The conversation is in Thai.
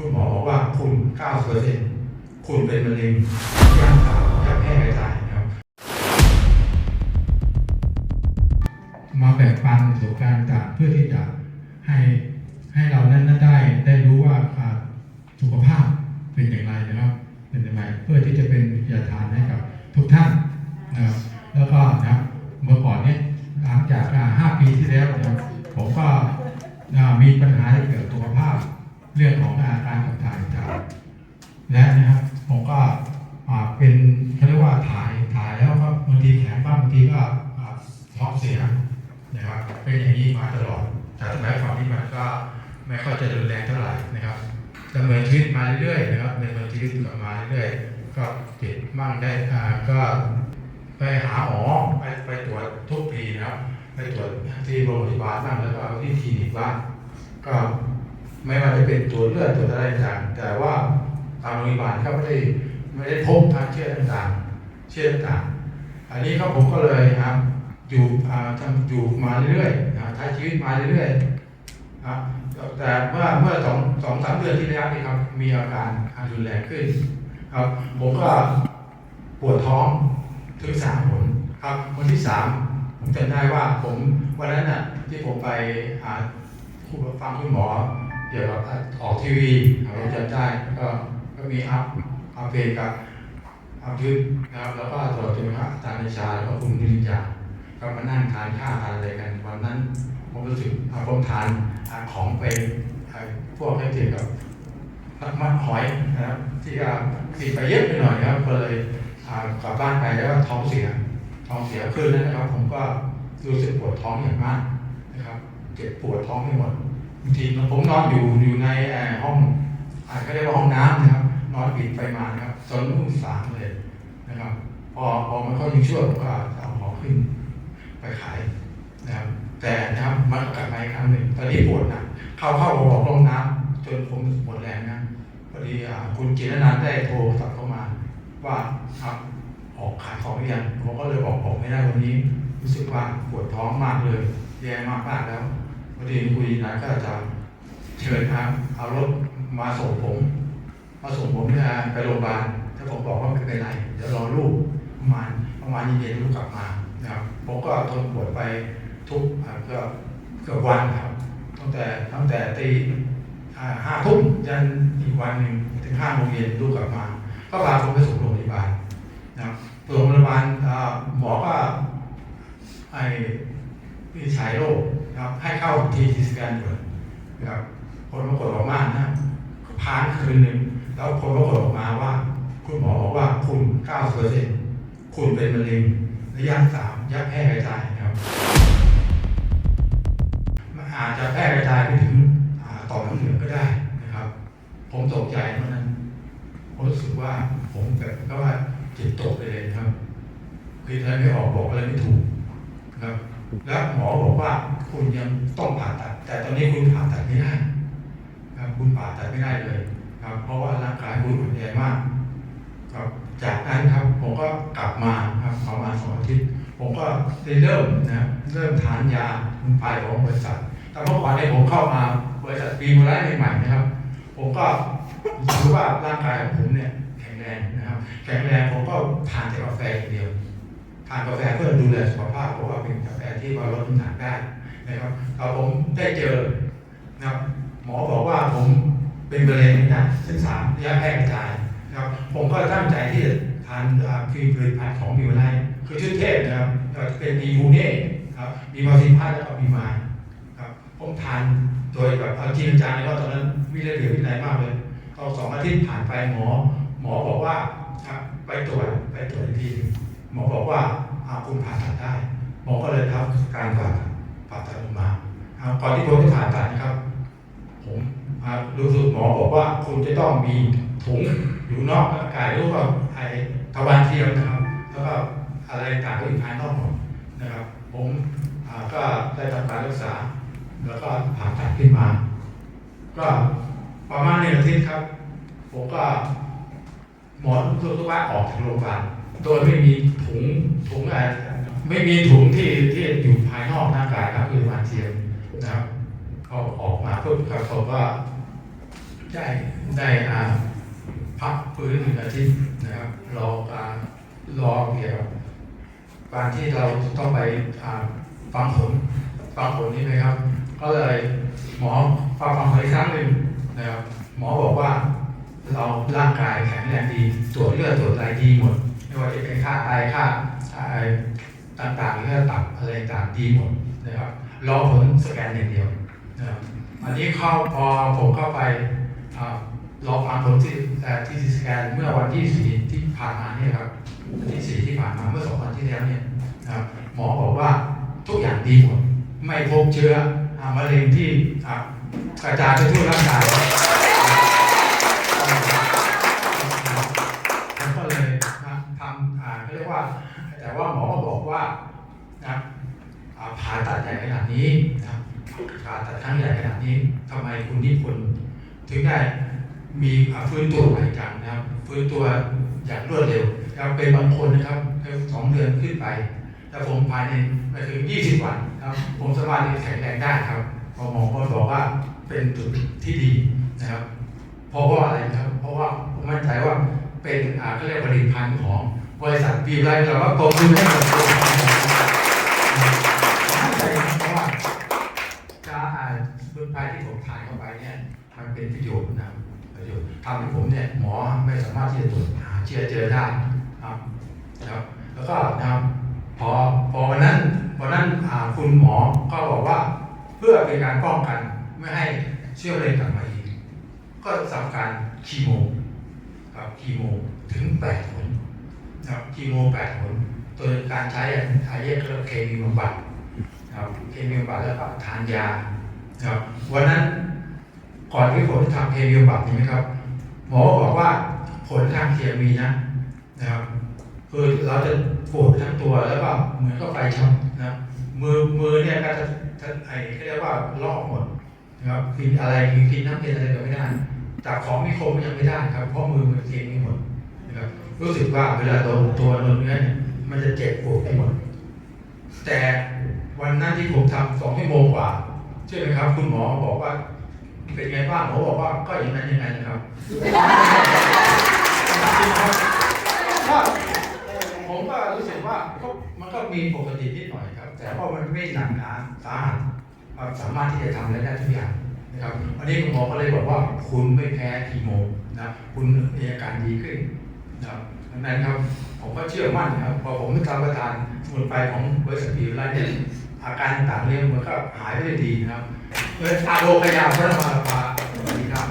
คุณหมอบอกว่าคุณ 9%คุณเป็นมะเร็งย่างสาจะแพร่กระจายนะครับ มาแบ่งปันประสบการณ์ต่างเพื่อที่จะให้ให้เรานั้นได้ได้รู้ว่าสุขภาพเป็นอย่างไรนะครับ เป็นอย่างไรเพื่อที่จะเป็นวิทยาทานให้กับทุกท่านนะครับแล้วก็นะครับเมื่อก่อนเนี้หลังจากห้าปีที่แล้วนะครับผมก็มีปัญหาเกี่ยวกับสุขภาพ เรื่องของอาการถ่ายต่างๆและนะครับผมก็เป็นเขาเรียกว่าถ่ายถ่ายแล้วก็บางทีแข็งบ้างบางทีก็ท้องเสียนะครับเป็นอย่างนี้มาตลอดแต่สมัยก่อนที่มันก็ไม่ค่อยจะรุนแรงเท่าไหร่นะครับดำเนินชีวิตมาเรื่อยๆนะครับดำเนินชีวิตมาเรื่อยๆก็เจ็บมั่งได้อ่าก็ไปหาหมอไปไปตรวจทุกปีนะครับไปตรวจที่โรงพยาบาลบ้างแล้วก็ที่คลินิกบ้างก็ ไม่ว่าจะเป็นตรวเลือดตรวอะไรต่างแต่ว่าทางโรงพยาบาลก็ไม่ได้ไม่ได้พบทางเชื้อต่างเชื้อต่างอันนี้ก็ผมก็เลยครับอยู่อ่าทำอยู่มาเรื่อยๆใช้ชีวิตมาเรื่อยๆนะแต่เมื่อเมื่อสองสองสามเดือนที่แล้วนี่ครับมีอาการรุนแรงขึ้นครับผมก็ปวดท้องถึงสามผลครับวันที่สามผมจำได้ว่าผมวันนั้นน่ะที่ผมไปหาฟังคุณหมอ เกี่ยวกับออกทีวีเราจำได้ก็ก็มีอัพอัพเพลงกับอัพยืดนะครับแล้วก็ตัวจนพระอาจารย์นิชาแล้วก็คุณนิริยาก็มานั่งทานข้าวทานอะไรกันวันนั้นผมรู้สึกอาผมทานของไปพวกที่เกี่ยวกับน้ำมันหอยนะครับที่ก็กินไปเยอะไปหน่อยครับก็เลยกลับบ้านไปแล้วก็ท้องเสียท้องเสียขึ้นแล้วนะครับ ผมก็รู้สึกปวดท้องอย่างมากนะครับเจ็บปวดท้องไม่หมด บางทีผมนอนอยู่อยู่ในเอ่อห้องอาเขาเรียกว่าห้องน้ำนะครับ นอนปิดไปมานะครับจนรุ่งสางเลยนะครับ พอพอมันก็ยังช่วยผมก็เอาของขึ้นไปขายนะครับ แต่นะครับมันก็กลับมาอีกครั้งหนึ่งตอนนี้ปวดนักเข้าเข้าออกห้องน้ำจนผมหมดแรงนะพอดีคุณจิรนันได้โทรศัพท์เข้ามา ว่าครับออกขายของหรือยังผมก็เลยบอกออกไม่ได้วันนี้ รู้สึกว่าปวดท้องมากเลยแย่มากมากแล้ว พอดีคุยนันก็จะเชิญครับเอารถมาส่งผม มาส่งผมเนี่ยไปโรงพยาบาลถ้าผมบอกว่าไม่เป็นไรเดี๋ยวรอลูกประมาณประมาณเย็นๆลูกกลับมานะครับผมก็ทนปวดไปทุกเกือบเกือบวันครับตั้งแต่ตั้งแต่ตีห้าทุ่มยันอีกวันหนึ่งถึงห้าโมงเย็นลูกกลับมา ก็พาผมไปส่งโรงพยาบาลนะครับโรงพยาบาลหมอก็ไอ้วิจฉัยโรค นะครับให้เข้าทีทีสแกนก่อนนะครับผลปรากฏออกมานะผ่านคืนหนึ่งแล้วผลปรากฏออกมาว่า คุณหมอบอกว่าคุณ90%คุณเป็นมะเร็งระยะสามยักแพร่กระจายนะครับมันอาจจะแพร่กระจายไปถึงต่อมน้ำเหลืองก็ได้นะครับ ผมตกใจเมื่อนั้นผมรู้สึกว่าผมแบบก็ว่าจิตตกไปเลยครับคืออะไรไม่ออกบอกอะไรไม่ถูกนะครับ แล้วหมอบอกว่าคุณยังต้องผ่าตัด แต่ตอนนี้คุณผ่าตัดไม่ได้ครับคุณผ่าตัดไม่ได้เลยครับ เพราะว่าร่างกายคุณอ่อนแอมากครับจากนั้นครับผมก็กลับมาครับประมาณสองอาทิตย์ผมก็ได้เริ่มนะเริ่มทานยาสมุนไพรของบริษัทแต่เมื่อก่อนเนี่ยผมเข้ามาบริษัทปีมาไลใหม่ๆนะครับ ผมก็รู้ว่าร่างกายของผมเนี่ยแข็งแรงนะครับ แข็งแรงผมก็ทานแต่กาแฟอย่างเดียว ทานกาแฟเพื่อดูแลสุขภาพเพราะว่าเป็นกาแฟที่ว่าลดน้ำหนักได้นะครับพอผมได้เจอนะครับหมอบอกว่าผมเป็นมะเร็งนะเส้นสามระยะแพร่กระจายนะครับผมก็ตั้งใจที่จะทานอ่าคือผลิตภัณฑ์ของบิวไลคือชื่อเทพนะครับเป็นมีมูเน่ครับมีมาซิพัทแล้วก็มีมาครับผมทานโดยแบบเอาจริงจังเลยว่าตอนนั้นวิเลเหลือวินัยมากเลยพอสองอาทิตย์ผ่านไปหมอ หมอบอกว่าครับไปตรวจไปตรวจที่หมอบอกว่า อาคุณผ่าตัดได้หมอก็เลยทำการผ่าผ่าตัดออกมาอ่าก่อนที่ผมจะผ่าตัดนะครับ ผมรู้สึกหมอบอกว่าคุณจะต้องมีถุงอยู่นอกร่างกายรือว่าไอ้ทวารเทียมนะครับ แล้วก็อะไรต่างๆก็อยู่ภายนอกหมดนะครับ ผมก็ได้ทำการรักษา แล้วก็ผ่าตัดขึ้นมา ก็ประมาณหนึ่งอาทิตย์ครับ ผมก็หมอทุกว่าออกจากโรงพยาบาล โดยไม่มีถุงถุงอะไรไม่มีถุงที่ที่อยู่ภายนอกร่างกายครับคือทวาเทียมนะครับเขาออกมาปุ๊บครับเขาก็ได้ได้อ่าพักฟื้นหนึ่งอาทิตย์นะครับรอการรอเกี่ยวกับการที่เราต้องไปฟังผลฟังผลนี้ไหมครับ ก็เลยหมอฟังฟังผลอีกครั้งหนึ่งนะครับหมอบอกว่าเราร่างกายแข็งแรงดีตรวจเลือดตรวจอะไรดีหมด ว่าจะเป็นค่าไตค่าไอต่างๆหรือค่าตับอะไรต่างดีหมดนะครับรอผลสแกนอย่างเดียวนะครับอันนี้เข้าพอผมเข้าไปรอฟังผลที่ที่สแกนเมื่อวันที่สี่ที่ผ่านมาเนี่ยครับที่สี่ที่ผ่านมาเมื่อสองวันที่แล้วเนี่ยนะครับหมอบอกว่าทุกอย่างดีหมดไม่พบเชื้ออ่ามะเร็งที่กระจายไปทั่วร่างกาย ผมก็เลยนะทำอ่าเขาเรียกว่า แต่ว่าหมอก็บอกว่านะอ่าผ่าตัดให ญ่ขนาดนี้นะครับผ่าตัดครั้งใหญ่ขนาดนี้ทำไมคุณนิพนธ์ถึงได้มีฟื้นตัวใหม่จังนะครับ ฟื้นตัวอย่างรวดเร็วนะครับเป็นบางคนนะครับสองเดือนขึ้นไป แต่ผมภายในไม่ถึง 20 วันครับ ผมสามารถที่จะแข็งแรงได้ครับพอหมอก็บอกว่าเป็นจุดที่ดีนะครับ เพราะว่าอะไรครับ เพราะว่าผมมั่นใจว่าเป็นอ่าเขาเรียกผลิตภัณฑ์ของบริษัทบีไรเราว่าปมมือให้กับตัวผม มันเป็นประโยชน์นะประโยชน์ทำให้ผมเนี่ยหมอไม่สามารถที่จะตรวจหาเชื้อเจอได้ครับนะครับ แล้วก็นะครับพอพอวันนั้นวันนั้นคุณหมอก็บอกว่าเพื่อเป็นการป้องกันไม่ให้เชื้อมะเร็งกลับมาอีก ก็ทำการคีโมครับคีโมถึงแปดผลนะครับคีโมแปดผลโดยการใช้อายเคเคมีบำบัดครับเคมีบำบัดแล้วก็ทานยาครับวันนั้น ก่อนที่ผมจะทำเคมีบำบัดนี่ไหมครับ หมอบอกว่าผลข้างเคียงมีนะนะครับคือเราจะปวดทั้งตัวแล้วก็เหมือนก็ไฟช็อตนะมือมือเนี่ยก็จะจะไอ้เขาเรียกว่าลอกหมดนะครับกินอะไรกินน้ำเย็นอะไรก็ไม่ได้จับของมีคมยังไม่ได้ครับ เพราะมือมันเกร็งไม่หมดนะครับรู้สึกว่าเวลาโดนตัวโดนเนื้อเนี่ยมันจะเจ็บปวดไปหมด แต่วันนั้นที่ผมทำสองชั่วโมงกว่าเชื่อไหมครับ คุณหมอบอกว่า เป็นไงบ้างหมอบอกว่าก็อย่างนั้นอย่างนั้นนะครับก็ผมก็รู้สึกว่าก็มันก็มีปกตินิดหน่อยครับ แต่ว่ามันไม่หนักหนาสาหัสความสามารถที่จะทำได้ทุกอย่างนะครับวันนี้คุณหมอก็เลยบอกว่าคุณไม่แพ้คีโมนะครับคุณมีอาการดีขึ้นนะครับดังนั้นครับผมก็เชื่อมั่นนะครับพอผมได้รับประทานสมุนไพรของบริษัทพีไลเนี่ย อาการต่างๆเนี่ยมันก็หายไปด้ดีนะครับเพื่ออาโรคยาพระมาภาสวัสดีครับ